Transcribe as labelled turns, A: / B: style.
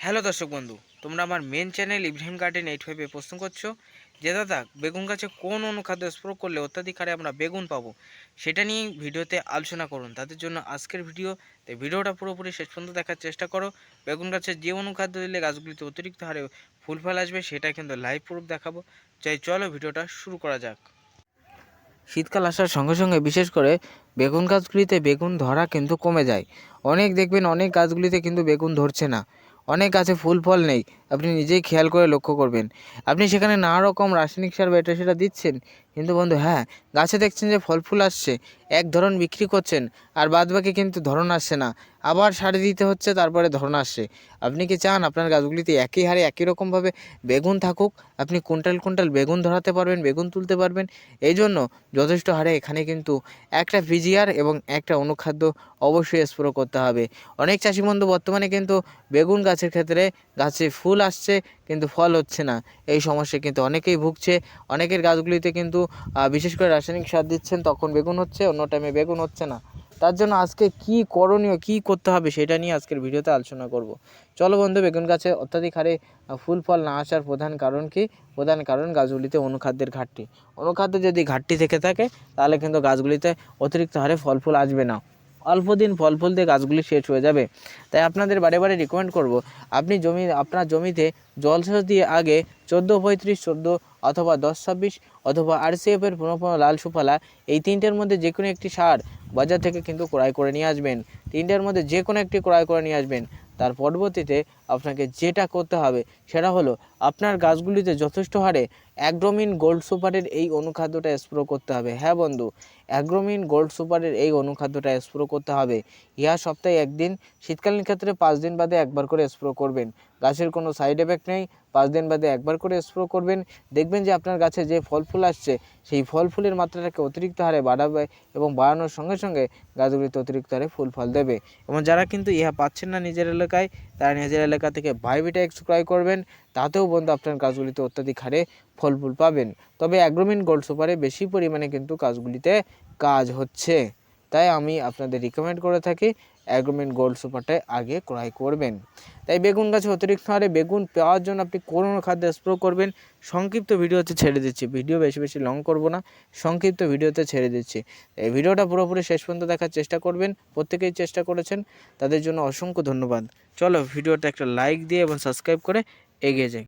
A: Hello দর্শক বন্ধু, তোমরা আমার main channel Ibrahim garden eight ফাইভে প্রশ্ন করছ যে, দাদা, বেগুন গাছে কোন অনুখাদ্য স্প্রো করলে অত্যাধিক হারে আমরা বেগুন পাবো? সেটা নিয়ে ভিডিওতে আলোচনা করুন। তাদের জন্য আজকের ভিডিও। তাই ভিডিওটা পুরোপুরি শেষ পর্যন্ত দেখার চেষ্টা করো। বেগুন গাছে যে অনুখাদ্য দিলে গাছগুলিতে অতিরিক্ত হারে ফুল ফল আসবে, সেটা কিন্তু লাইভ প্রুফ দেখাবো। চাই চলো ভিডিওটা শুরু করা যাক। শীতকাল আসার সঙ্গে সঙ্গে বিশেষ করে বেগুন গাছগুলিতে বেগুন ধরা কিন্তু কমে যায়। অনেক দেখবেন অনেক গাছগুলিতে কিন্তু বেগুন ধরছে না। অনেক গাছে ফুল ফল নেই। আপনি নিজেই খেয়াল করে লক্ষ্য করবেন। আপনি সেখানে নানা রকম রাসায়নিক সার বা সেটা দিচ্ছেন। কিন্তু বন্ধু হ্যাঁ গাছে দেখছেন যে ফল ফুল আসছে, এক ধরন বিক্রি করছেন, আর বাদ বাকি কিন্তু ধরন আসছে না। আবার সার দিতে হচ্ছে, তারপরে ধরন আসছে। আপনি কি চান আপনার গাছগুলিতে একই হারে একই রকমভাবে বেগুন থাকুক? আপনি কুইন্টাল কুইন্টাল বেগুন ধরাতে পারবেন, বেগুন তুলতে পারবেন। এই জন্য যথেষ্ট হারে এখানে কিন্তু একটা ভিজিআর এবং একটা অনুখাদ্য অবশ্যই স্প্রো করতে হবে। অনেক চাষি বন্ধু বর্তমানে কিন্তু বেগুন গাছের ক্ষেত্রে গাছে ফুল আসছে, কিন্তু ফল হচ্ছে না। এই সমস্যা কিন্তু অনেকেই ভুগছে। অনেকের গাছগুলিতে কিন্তু বিশেষ করে রাসায়নিক সার দিচ্ছেন, তখন বেগুন হচ্ছে, অন্য টাইমে বেগুন হচ্ছে না। তার জন্য আজকে কি করণীয়, কি করতে হবে সেটা নিয়ে আজকের ভিডিওতে আলোচনা করব। চলো বন্ধু, বেগুন গাছে অত্যাধিক হারে ফুল, ফল না আসার প্রধান কারণ কি? প্রধান কারণ গাছগুলিতে অনুখাদ্যের ঘাটতি। অনুখাদ্য যদি ঘাটতি থেকে থাকে, তাহলে কিন্তু গাছগুলিতে অতিরিক্ত হারে ফল, ফুল আসবে না। অল্প দিন ফল ফুল দিয়ে গাছগুলি শেষ হয়ে যাবে। তাই আপনাদের বারে বারে রিকমেন্ড করব, আপনি জমি, আপনার জমিতে জলসেচ দিয়ে আগে চোদ্দ পঁয়ত্রিশ, চোদ্দ অথবা দশ ছাব্বিশ অথবা আরসিএফের পুনঃ পুনঃ লাল সুফলা এই তিনটের মধ্যে যে কোনো একটি সার বাজার থেকে কিন্তু ক্রয় করে নিয়ে আসবেন। তিনটের মধ্যে যে কোনো একটি ক্রয় করে নিয়ে আসবেন। তার পরবর্তীতে আপনাকে যেটা করতে হবে সেটা হলো, আপনার গাছগুলিতে যথেষ্ট হারে অ্যাগ্রোমিন গোল্ড সুপারের এই অনুখাদ্যটা স্প্রো করতে হবে। হ্যাঁ বন্ধু, অ্যাগ্রোমিন গোল্ড সুপারের এই অনুখাদ্যটা স্প্রো করতে হবে। ইহা সপ্তাহে একদিন, শীতকালীন ক্ষেত্রে পাঁচ দিন বাদে একবার করে স্প্রো করবেন। গাছের কোনো সাইড এফেক্ট নেই, পাঁচ দিন বাদে একবার করে স্প্রো করবেন। দেখবেন যে আপনার গাছে যে ফল ফুল আসছে, সেই ফল ফুলের মাত্রাটাকে অতিরিক্ত হারে বাড়াবে এবং বাড়ানোর সঙ্গে সঙ্গে গাছগুলিতে অতিরিক্ত হারে ফুল ফল দেবে। এবং যারা কিন্তু ইহা পাচ্ছেন না নিজের এলাকায়, তারা নিজের এলাকা থেকে বায়োবিটা এক্স ক্রয় করবেন। তাতেও বন্ধু আপনার গাছগুলিতে অত্যাধিক হারে ফল ফুল পাবেন। তবে অ্যাগ্রোমিন গোল্ড সুপারে বেশি পরিমাণে কিন্তু গাছগুলিতে কাজ হচ্ছে। তাই আমি আপনাদের রিকমেন্ড করে থাকি অ্যাগ্রোমিন গোল্ড সুপারটাই আগে ক্রয় করবেন। তাই বেগুন গাছে অতিরিক্ত হারে বেগুন পাওয়ার জন্য আপনি কোন খাদ্য স্প্রো করবেন? সংক্ষিপ্ত ভিডিওতে ছেড়ে দিচ্ছি। ভিডিও বেশি বেশি লং করব না, সংক্ষিপ্ত ভিডিওতে ছেড়ে দিচ্ছি। এই ভিডিওটা পুরোপুরি শেষ পর্যন্ত দেখার চেষ্টা করবেন, প্রত্যেকেই চেষ্টা করেছেন, তাদের জন্য অসংখ্য ধন্যবাদ। চলো ভিডিওটা একটা লাইক দিয়ে এবং সাবস্ক্রাইব করে এগিয়ে যাই।